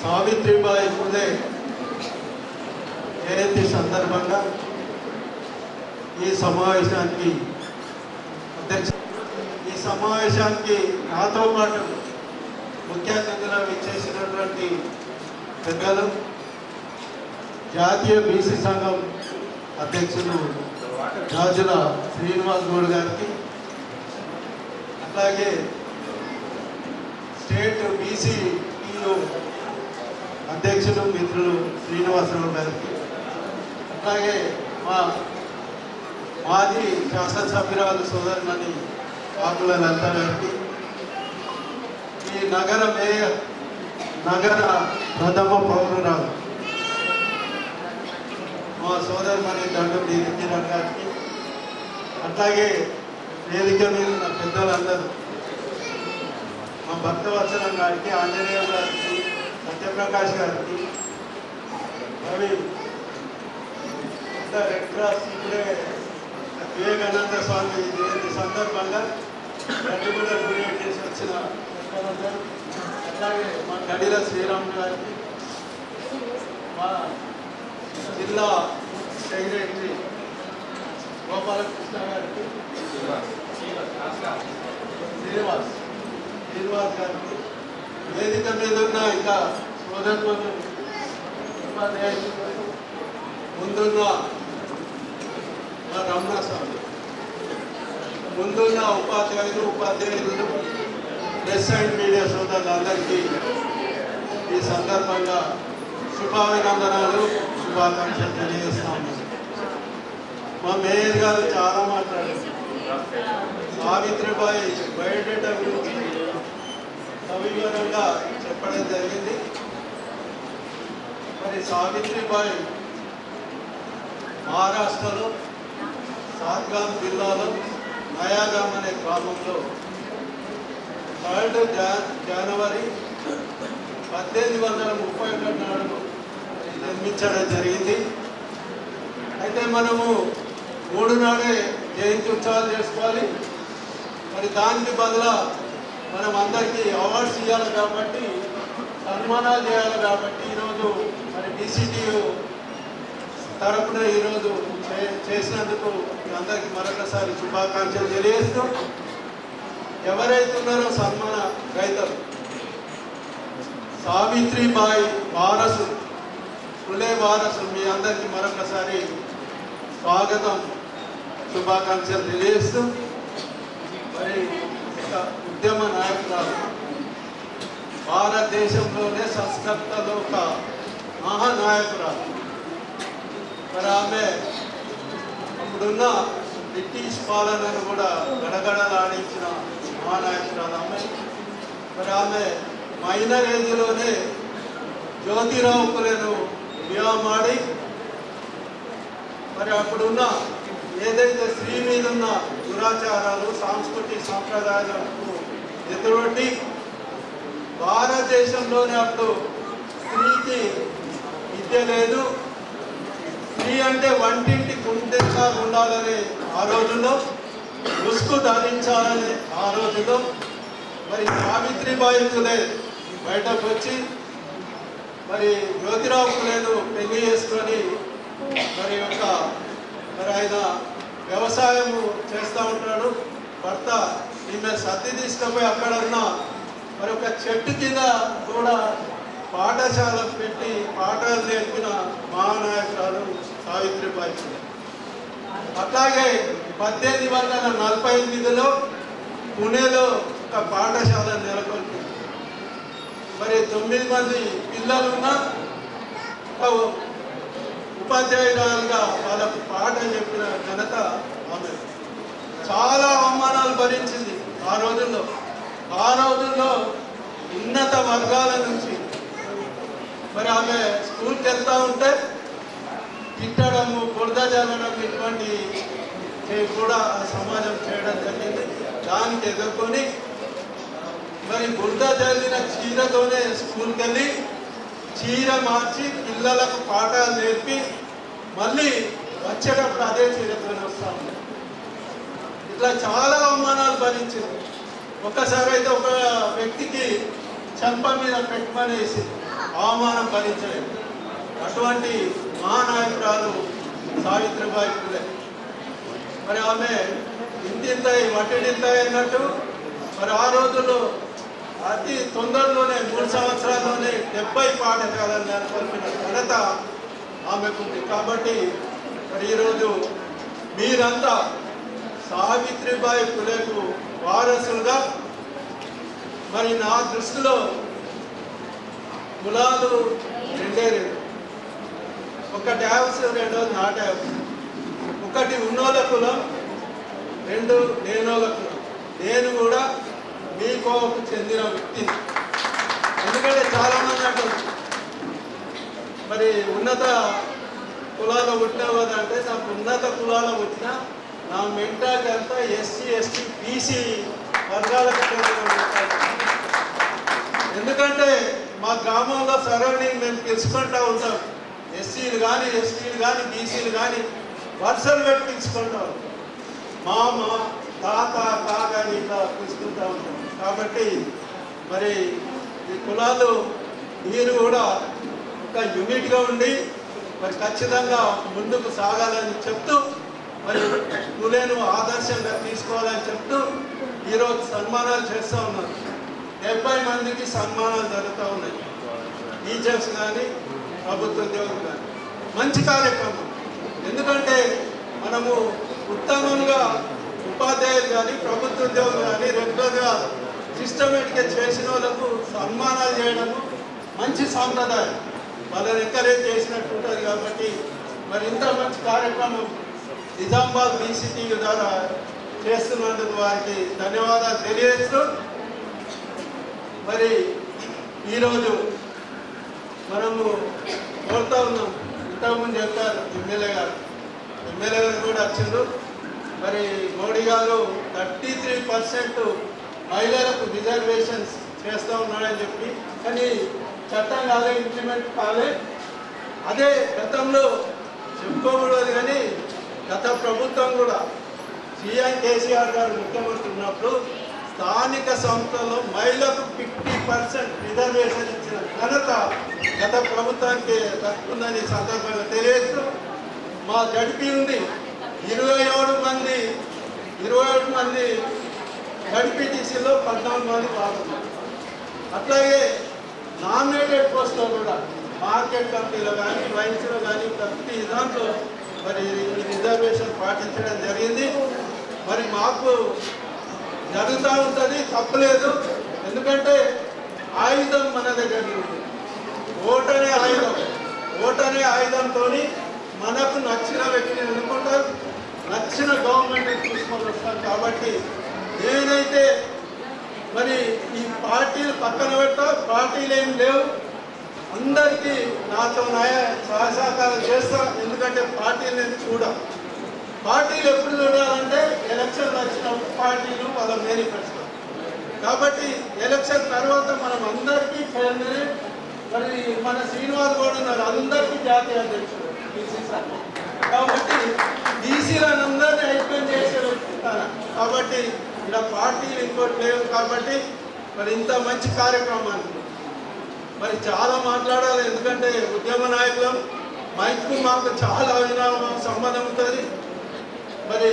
సావిత్రిబాయి ఫులే జయంతి సందర్భంగా ఈ సమావేశానికి అధ్యక్ష ఈ సమావేశానికి నాతో పాటు ముఖ్య అతిథిగా విచ్చేసినటువంటి పెద్దలు జాతీయ బీసీ సంఘం అధ్యక్షులు రాజుల శ్రీనివాస్ గౌడ్ గారికి అలాగే స్టేట్ బీసీ అధ్యక్షులు మిత్రులు శ్రీనివాసరావు గారికి అట్లాగే మా మాజీ శాసనసభ్యురాలు సోదరులని ఆకుల లత గారికి ఈ నగర మేయర్ నగర ప్రథమ పౌరురాలు మా సోదరుమణి దండం కిరణ్ గారికి అట్లాగే వేదిక మీద నా పెద్దలందరూ మా భక్తవత్సలం గారికి ఆంజనేయ గారికి ప్రకాష్ గారికి మరి అంత రెడ్ క్రాస్ ఇప్పుడే వివేకానంద స్వామి జయంతి సందర్భంగా గడ్డిగూడ డొనేట్ చేసి వచ్చిన అలాగే అట్లాగే మా గడిల శ్రీరామ్ గారికి మా జిల్లా సెక్రటరీ గోపాలకృష్ణ గారికి శ్రీనివాస్ శ్రీనివాస్ గారికి వేదిక మీద ఉన్న ఇంకా సోదరులను ఉపాధ్యాయులు ముందున్న మా రమణ స్వామి ముందున్న ఉపాధ్యాయులు ఉపాధ్యాయులు ప్రెస్ అండ్ మీడియా సోదరులందరికీ ఈ సందర్భంగా శుభాభినందనాలు శుభాకాంక్షలు తెలియజేస్తాము మా మేయర్ గారు చాలా మాట్లాడారు సావిత్రిబాయి బయోడేటా గురించి సవివరంగా చెప్పడం జరిగింది మరి సావిత్రిబాయి మహారాష్ట్రలో సాత్గాం జిల్లాలో నయాగాం అనే గ్రామంలో థర్డ్ జా- జనవరి పద్దెనిమిది వందల ముప్పై ఒకటి నాడు నిర్మించడం జరిగింది. అయితే మనము మూడు నాడే జయంతి ఉత్సవాలు చేసుకోవాలి. మరి దానికి బదులు మనం అందరికీ అవార్డ్స్ ఇవ్వాలి కాబట్టి సన్మానాలు చేయాలి కాబట్టి ఈరోజు మరి తరపున ఈరోజు చేసినందుకు మీ అందరికీ మరొకసారి శుభాకాంక్షలు తెలియజేస్తూ ఎవరైతే ఉన్నారో సన్మాన రైతులు సావిత్రిబాయి వారసు పులే వారసు మీ అందరికీ మరొకసారి స్వాగతం శుభాకాంక్షలు తెలియజేస్తూ మరి ఉద్యమ నాయకురాలు. భారతదేశంలోనే సంస్కర్తలు ఒక మహానాయకురాలు. మరి ఆమె అప్పుడున్న బ్రిటిష్ పాలనను కూడా గడగడలాడించిన మహానాయకురాలు ఆమె. మరి ఆమె మైనర్ ఏజ్లోనే జ్యోతిరావు పులేను వివాహమాడి మరి అప్పుడున్న ఏదైతే స్త్రీ మీద ఉన్న దురాచారాలు సాంస్కృతిక సాంప్రదాయాలకు ఎదురొట్టి భారతదేశంలోనే అప్పుడు స్త్రీకి విద్య లేదు స్త్రీ అంటే వంటింటి కుండెగా ఉండాలని ఆ రోజుల్లో ముసుగు ధరించాలని ఆ రోజుల్లో మరి సావిత్రిబాయి ఫులే బయటకు వచ్చి మరి జ్యోతిరావు ఫులేను పెళ్ళి చేసుకొని మరి యొక్క మరి ఆయన వ్యవసాయం చేస్తూ ఉంటాడు భర్త ఈమె సర్ది తీసుకుపోయి అక్కడ ఉన్న మరి ఒక చెట్టు కింద కూడా పాఠశాల పెట్టి పాఠాలు నేర్పిన మహానాయకురాలు సావిత్రిబాయి అట్లాగే పద్దెనిమిది వందల నలభై ఎనిమిదిలో పుణేలో ఒక పాఠశాల నెలకొల్పి మరి తొమ్మిది మంది పిల్లలున్న ఉపాధ్యాయురాలుగా వాళ్ళకు పాఠం చెప్పిన ఘనత ఆమె. చాలా అవమానాలు భరించింది ఆ రోజుల్లో. ఆ రోజుల్లో ఉన్నత వర్గాల నుంచి మరి ఆమె స్కూల్కి వెళ్తూ ఉంటే తిట్టడము కొడదా జల్లడం ఇటువంటి కూడా ఆ సమాజం చేయడం జరిగింది. దానికి ఎదుర్కొని మరి బురద జల్లిన చీరతోనే స్కూల్కి వెళ్ళి చీర మార్చి పిల్లలకు పాఠాలు నేర్పి మళ్ళీ వచ్చేటప్పుడు అదే చీరతోనే వస్తాము ఇట్లా చాలా అవమానాలు భరించింది. ఒక్కసారి అయితే ఒక వ్యక్తికి చెంప మీద పెట్టమనేసింది అవమానం భరించలేదు అటువంటి మహానాయకురాలు సావిత్రిబాయి పూలే. మరి ఆమె ఇంతింతాయి మట్టిడింతాయి అన్నట్టు మరి ఆ రోజుల్లో అతి తొందరలోనే మూడు సంవత్సరాల్లోనే డెబ్బై పాఠశాలను నెలకొల్పిన ఘనత ఆమెకుంది. కాబట్టి మరి ఈరోజు మీరంతా సావిత్రిబాయి పులేకు వారసులుగా మరి నా దృష్టిలో కులాలు రెండే రెండు ఒక ట్యాబ్స్ రెండోది నా ట్యాబ్స్ ఒకటి ఉన్నోళ్ళ కులం రెండు నేనోళ్ళ కులం. నేను కూడా మీ కోవకు చెందిన వ్యక్తి. ఎందుకంటే చాలా మంది అంటారు మరి ఉన్నత కులాల్లో పుట్టినావు అంటే నాకు ఉన్నత కులాల్లో పుట్టిన నా మెంటాకి అంతా ఎస్సీ ఎస్టీ బీసీ వర్గాలకు చెందిన ఎందుకంటే మా గ్రామంలో సరౌండింగ్ మేము తెలుసుకుంటూ ఉంటాం. ఎస్సీలు కానీ ఎస్టీలు కానీ బీసీలు కానీ వరుసలు పెట్టి ఉంటాం. మామ తాత కాక ఇట్లా పిలుచుకుంటూ ఉంటాం. కాబట్టి మరి ఈ కులాలు మీరు కూడా ఒక యూనిట్గా ఉండి మరి ఖచ్చితంగా ముందుకు సాగాలని చెప్తూ మరి నువ్వేను ఆదర్శంగా తీసుకోవాలని చెప్తూ ఈరోజు సన్మానాలు చేస్తూ ఉన్నారు డెబ్బై మందికి సన్మానాలు జరుగుతూ ఉన్నాయి. టీచర్స్ కానీ ప్రభుత్వ ఉద్యోగులు కానీ మంచి కార్యక్రమం. ఎందుకంటే మనము ఉత్తమంగా ఉపాధ్యాయులు కానీ ప్రభుత్వ ఉద్యోగులు కానీ రెగ్యులర్గా సిస్టమేటిక్గా చేసిన వాళ్ళకు సన్మానాలు చేయడము మంచి సాంప్రదాయం. వాళ్ళని ఎంకరేజ్ చేసినట్టు ఉంటుంది కాబట్టి మరి ఇంత మంచి కార్యక్రమం నిజామాబాద్ బీసీటీ ద్వారా చేస్తున్నందుకు వారికి ధన్యవాదాలు తెలియజేస్తూ మరి ఈరోజు మనము కోరుతా ఉన్నాం. ఇంతకుముందు చెప్పారు ఎమ్మెల్యే గారు. ఎమ్మెల్యే గారు కూడా వచ్చిండ్రు. మరి మోడీ గారు థర్టీ త్రీ పర్సెంట్ మహిళలకు రిజర్వేషన్స్ చేస్తూ ఉన్నాడని చెప్పి కానీ చట్టం కాలే ఇంప్లిమెంట్ కాలే. అదే గతంలో చెప్పుకోకూడదు కానీ గత ప్రభుత్వం కూడా సీఎం కేసీఆర్ గారు ముఖ్యమంత్రి ఉన్నప్పుడు స్థానిక సంస్థల్లో మహిళలకు ఫిఫ్టీ పర్సెంట్ రిజర్వేషన్ ఇచ్చిన ఘనత గత ప్రభుత్వానికి దక్కుతుందని సందర్భంగా తెలియజేస్తూ మా జడిపి ఉంది. ఇరవై ఏడు మంది ఇరవై ఏడు మంది జడిపిటీసీలో పద్నాలుగు మంది పాల్గొన్నారు. అట్లాగే నామినేటెడ్ పోస్ట్లో కూడా మార్కెట్ కమిటీలో కానీ వైన్స్లో కానీ ప్రతి దాంట్లో మరి ఈ రిజర్వేషన్ పాటించడం జరిగింది. మరి మాకు జరుగుతూ ఉంటుంది తప్పలేదు. ఎందుకంటే ఆయుధం మన దగ్గర ఉంది. ఓటు అనే ఆయుధం. ఓటు అనే ఆయుధంతో మనకు నచ్చిన వ్యక్తిని ఎన్నుకుంటారు. నచ్చిన గవర్నమెంట్ తీసుకొని వస్తాం కాబట్టి నేనైతే మరి ఈ పార్టీలు పక్కన పెట్టా పార్టీలు ఏం లేవు. అందరికీ నాతో నాయ సహసహకారం చేస్తా. ఎందుకంటే పార్టీలు నేను చూడ. పార్టీలు ఎప్పుడు చూడాలంటే ఎలక్షన్ వచ్చినప్పుడు పార్టీలు వాళ్ళ మేనిఫెస్టో కాబట్టి ఎలక్షన్ తర్వాత మనం అందరికీ ఫ్రెండ్ని మరి మన శ్రీనివాస్ గౌడ్ ఉన్నారు అందరికీ జాతీయ అధ్యక్షుడు BCC. కాబట్టి బీసీలను అందరినీ ఐక్యం చేసే కాబట్టి ఇలా పార్టీలు ఇంకోటి లేవు కాబట్టి మరి ఇంత మంచి కార్యక్రమాన్ని మరి చాలా మాట్లాడాలి ఎందుకంటే ఉద్యమ నాయకులం. మైక్కు మాకు చాలా అవినామ సంబంధం ఉంటుంది. మరి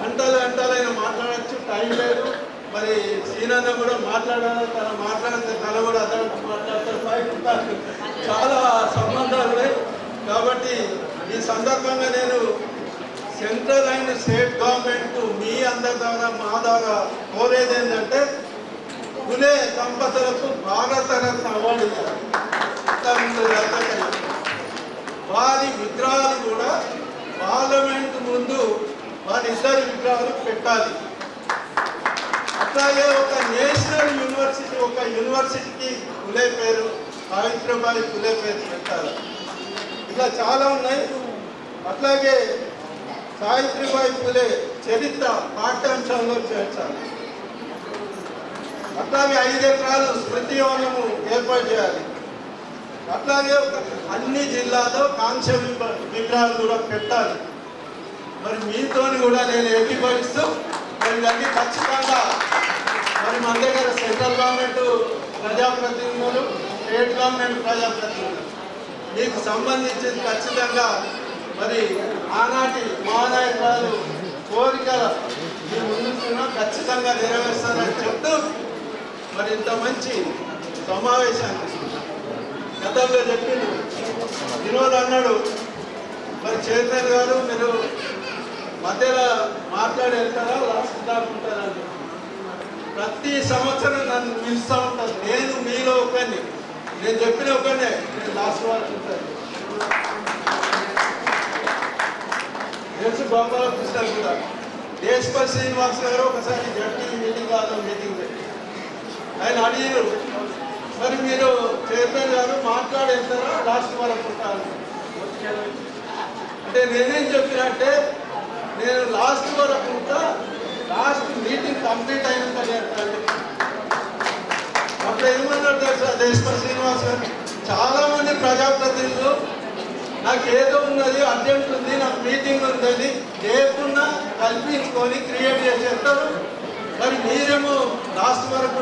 గంటలు గంటలైనా మాట్లాడచ్చు టైం లేదు. మరి సీనన్న కూడా మాట్లాడాలి తన మాట్లాడితే తన కూడా అతను మాట్లాడతారు చాలా సంబంధాలు ఉన్నాయి. కాబట్టి ఈ సందర్భంగా నేను సెంట్రల్ అండ్ స్టేట్ గవర్నమెంట్ మీ అందరి ద్వారా మా ద్వారా కోరేది ఏంటంటే పులే దంపతులకు భారతరత్న అవార్డు ఇచ్చారు. వారి విగ్రహాలు కూడా పార్లమెంట్ ముందు మా ఇద్దరి విగ్రహాలు పెట్టాలి. అట్లాగే ఒక నేషనల్ యూనివర్సిటీ ఒక యూనివర్సిటీకి పులే పేరు సావిత్రిబాయి పులే పేరు పెట్టాలి. ఇలా చాలా ఉన్నాయి. అట్లాగే సావిత్రిబాయి పులే చరిత్ర పాఠ్యాంశంలో చేర్చాలి. అట్లాగే ఐదు ఎకరాలు స్మృతి వనము ఏర్పాటు చేయాలి. అట్లాగే ఒక అన్ని జిల్లాలో కాంస్య విగ్రహాలు కూడా పెట్టాలి. మరి మీతోని కూడా నేను ఏకీభవిస్తూ మరి ఇవన్నీ ఖచ్చితంగా మరి మన దగ్గర సెంట్రల్ గవర్నమెంట్ ప్రజాప్రతినిధులు స్టేట్ గవర్నమెంట్ ప్రజాప్రతినిధులు. మీకు సంబంధించింది ఖచ్చితంగా మరి ఆనాటి మహానాయకురాలు కోరికల మీ ముందుకున్నా ఖచ్చితంగా నెరవేరుస్తారని చెప్తూ మరి ఇంత మంచి సమావేశాన్ని గతంలో చెప్పింది వినోద్ అన్నాడు మరి చైతన్య గారు మీరు మధ్యలో మాట్లాడి వెళ్తారా? లాస్ట్ దాకా ఉంటారా అని. ప్రతి సంవత్సరం నన్ను పిలుస్తూ ఉంటారు. నేను మీలో ఒకరిని. నేను చెప్పిన ఒకరినే. నేను లాస్ట్ వరకు ఉంటాను. తెలుసు గోపాల కృష్ణ కూడా. దేశపల్ శ్రీనివాస్ గారు ఒకసారి జడ్పీ మీటింగ్ కాదు మీటింగ్ పెట్టి ఆయన అడిగారు మరి మీరు చైర్మన్ గారు మాట్లాడేస్తారా లాస్ట్ వరకు ఉంటారు? అంటే నేనేం చెప్పినట్టే నేను లాస్ట్ వరకు లాస్ట్ మీటింగ్ కంప్లీట్ అయినంత చెప్పండి అప్పుడు ఏమన్నారు తెలుసా? దేశపతి శ్రీనివాస్ గారు? చాలా మంది ప్రజాప్రతినిధులు నాకు ఏదో ఉన్నది అర్జెంట్ ఉంది నాకు మీటింగ్ ఉందని లేకుండా కల్పించుకొని క్రియేట్ చేసేస్తారు. మరి మీరేమో లాస్ట్ వరకు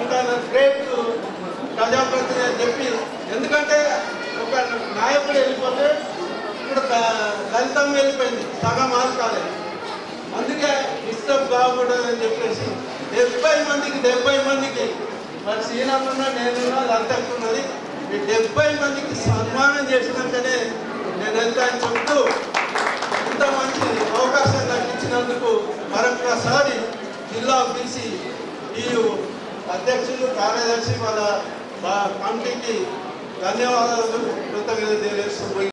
ఉంటారు గ్రేట్ ప్రజాప్రతినిధి అని చెప్పి ఎందుకంటే ఒక నాయకుడు వెళ్ళిపోతే ఇప్పుడు వెళ్ళిపోయింది. సగం మార్క్ కాలేదు అందుకే డిస్టర్బ్ కాకూడదు అని చెప్పేసి డెబ్బై మందికి డెబ్బై మందికి మరి శ్రీరామున్నా నేనున్నా లంతక్కున్నది ఈ డెబ్బై మందికి సన్మానం చేసినాకనే నేను వెళ్తాను చెప్తూ ఇంత మంచి అవకాశం నాకు ఇచ్చినందుకు మరొకసారి జిల్లా బీసీ ఈయు అధ్యక్షులు కార్యదర్శి వాళ్ళ వాళ్ళ కమిటీకి ధన్యవాదాలు కృతజ్ఞత తెలియజేస్తూ